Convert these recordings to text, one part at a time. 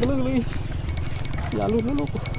ไปเลยเลยอย่าหลุด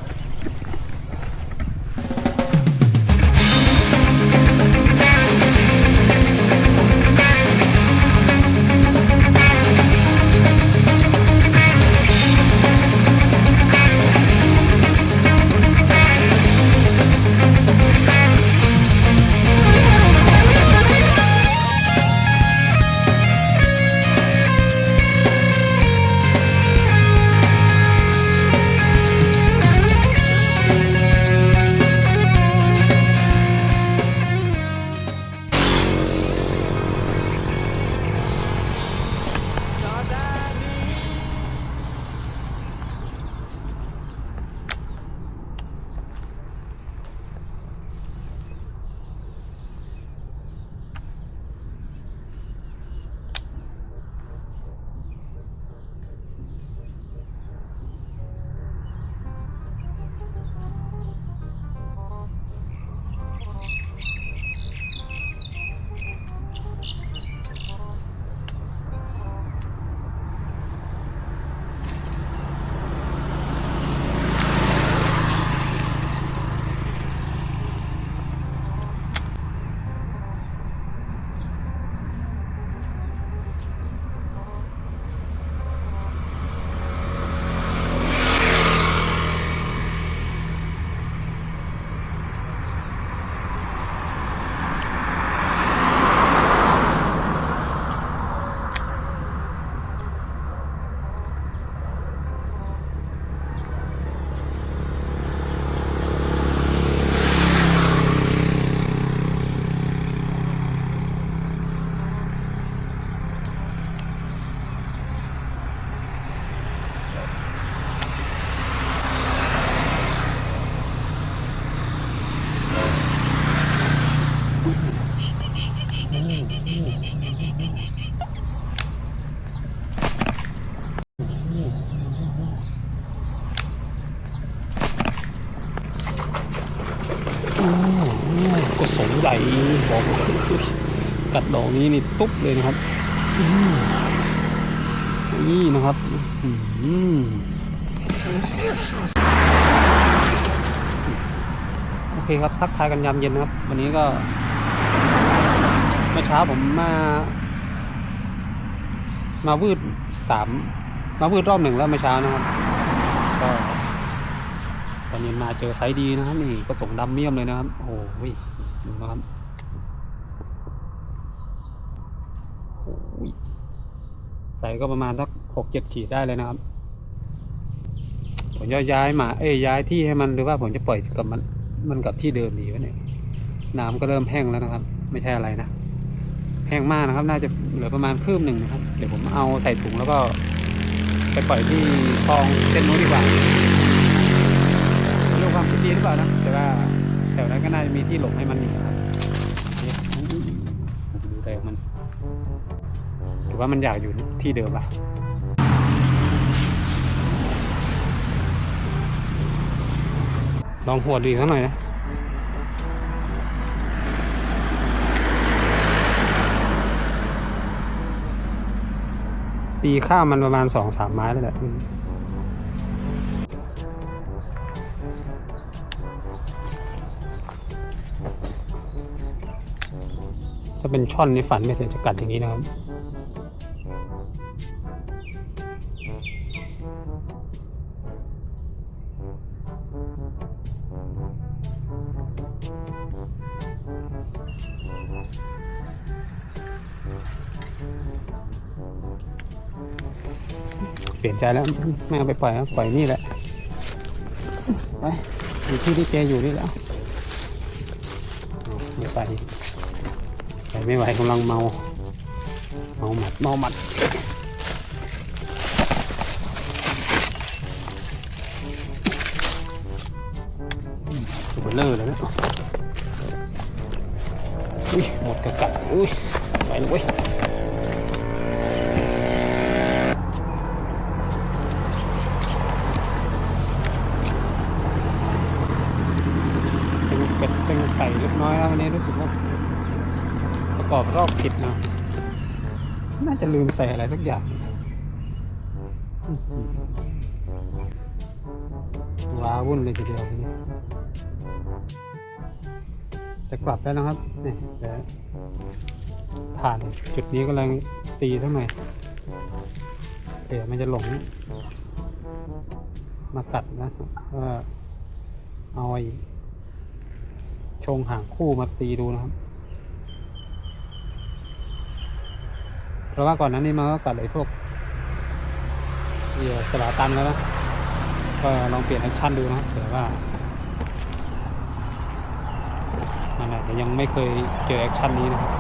ลบอกกัดดอกนี้นี่ตุ๊บเลยนะครับนี่นะครับอืมโอเคครับทักทายกันยามเย็นนะครับ วันนี้ก็เมื่อเช้าผมมา มาวืดสามมาวืดรอบหนึ่งแล้วเมื่อเช้านะครับ ก็ตอนเย็นมาเจอไซดีนะครับนี่ก็ส่งดำเมี่ยมเลยนะครับ โอ้โหดูนะครับโอ้โหใส่ก็ประมาณสักหกเจ็ดขีดได้เลยนะครับ ผมจะย้ายมา เอ้ยย้ายที่ให้มันหรือว่าผมจะปล่อยกับมันมันกับที่เดิมดีวะเนี่ยน้ำก็เริ่มแห้งแล้วนะครับ ไม่ใช่อะไรนะแห้งมากนะครับ น่าจะเหลือประมาณคืบหนึ่งนะครับ เดี๋ยวผมเอาใส่ถุงแล้วก็ ไปปล่อยที่คลองเส้นนู้นดีกว่าไม่รู้ความคิดดีหรือเปล่านะแต่ว่า แถวนั้นก็น่าจะมีที่หลบให้มันอยู่ครับดูแต่มันหรือว่ามันอยากอยู่ที่เดิมป่ะลองหัวดดูอีกสักหน่อยนะตีข้ามมันประมาณสองสามไม้แล้วแหละ เป็นช่อนในฝันไม่เสร็จจะกัดอย่างนี้นะครับเปลี่ยนใจแล้วไม่เอาไปปล่อยครับปล่อยนี่แหละไปอยู่ที่ที่แกอยู่นี่แล้วเดี๋ยวไป ไปไม่ไหวกำลังเมา เมาหมัด เมาหมัดตัวเบลเลอร์เลยนะ อุ้ย หมดกระกัด อุ้ย ไปเลยเว้ยเซ็งเป็ดเซ็งไก่เล็กน้อยแล้ววันนี้รู้สึกว่า กอบรอบผิดนะน่าจะลืมใส่อะไรสักอย่างอื้อหือว้าวุ่นเลยทีเดียวทีนี้จะกลับแล้วนะครับนี่เดี๋ยวผ่านจุดนี้กำลังตีเท่าไหร่เดี๋ยวมันจะหลง มาตัดนะว่าเอาไอ้ชงหางคู่มาตีดูนะครับ เพราะว่าก่อนหนั้นนี่มันก็กัดไอ้พวกเหยื่อสลาตันแล้วนะก็ลองเปลี่ยนแอคชั่นดูนะเผื่อว่ามันอาจจะยังไม่เคยเจอแอคชั่นนี้นะครับ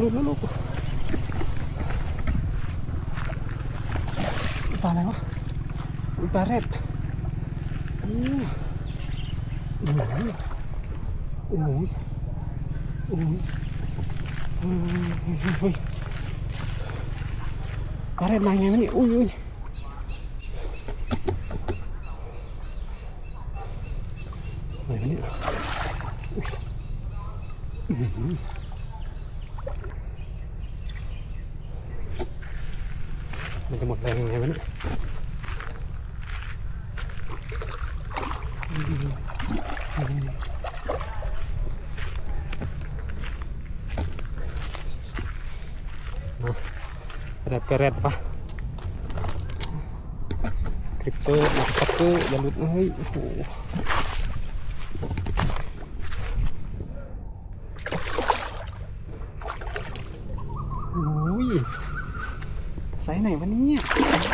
อย่าหลุดนะลูกปลาอะไรวะปลาเร็ดโอ้โหโอ้โหโอ้โหโอ้โหปลาเร็ดมาไงวะเนี่ยอุ้ยอุ้ย ไหนวะเนี่ยอื้อหือมันจะหมดแรง ยังไงวะเนี่ยมาแร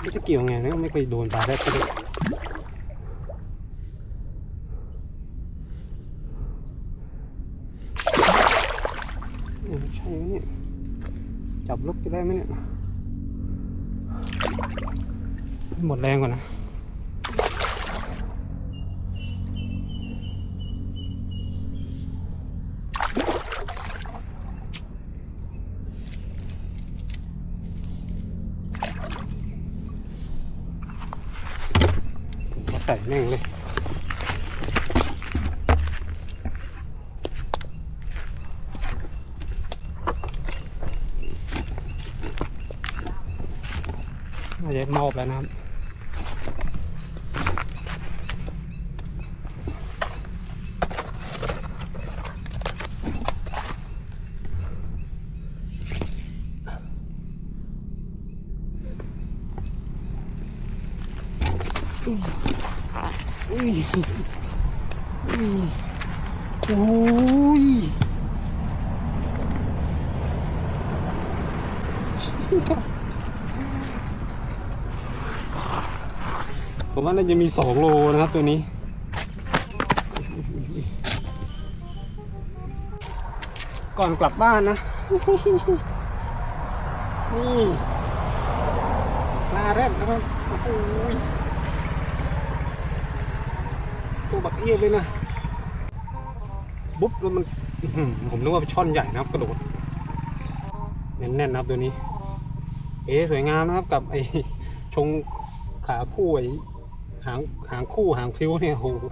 ไม่จะเกี่ยวไงนะไม่เคยโดนปลาแรดก็เลยเออใช่ไหมเนี่ย จับลูกจะได้ไหมเนี่ย หมดแรงก่อนนะ ใส่แม่งเลยน่าจะมอบแล้วนะครับ โอ้ยผมว่าน่าจะมีสองโลนะครับตัวนี้ ก่อนกลับบ้านนะ นี่ปลาแรดนะครับโอ้โห ตัวบักเอียบเลยนะ บุ๊บแล้วมันผมนึกว่าเป็นช่อนใหญ่นะครับ กระโดด แน่นๆนะครับตัวนี้ เอ๊ะสวยงามนะครับกับไอ้ชงขาคู่ไอ้หางหางคู่หางพิ้วเนี่ยโอ้โห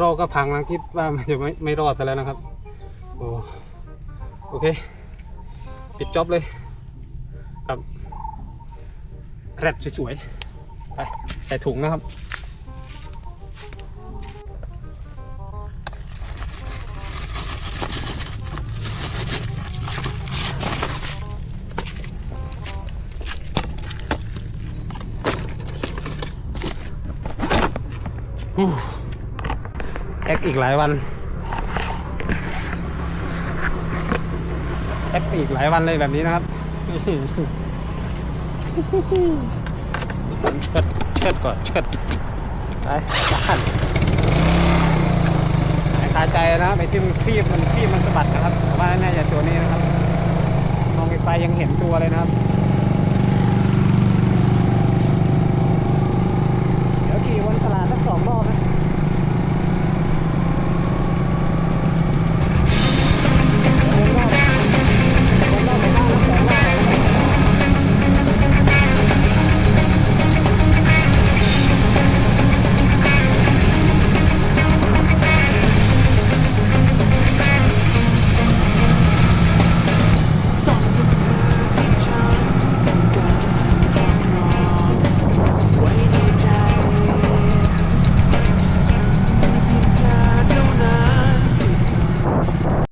รอก็พังแล้วคิดว่ามันจะไม่ไม่รอดซะแล้วนะครับ โอ้โอเค ปิดจ็อบเลยครับแรดสวยๆไป ใส่ถุงนะครับ แอคอีกหลายวัน แอคอีกหลายวันเลยแบบนี้นะครับ เชิดก่อนเชิดไปด้นหายใจนะไอ้ที่มันครีบมันครีบมันสะบัดนะครับว่าแน่จะตัวนี้นะครับ มองไกลยังเห็นตัวเลยนะครับเดี๋ยวขี่วนตลาดสักสองรอบ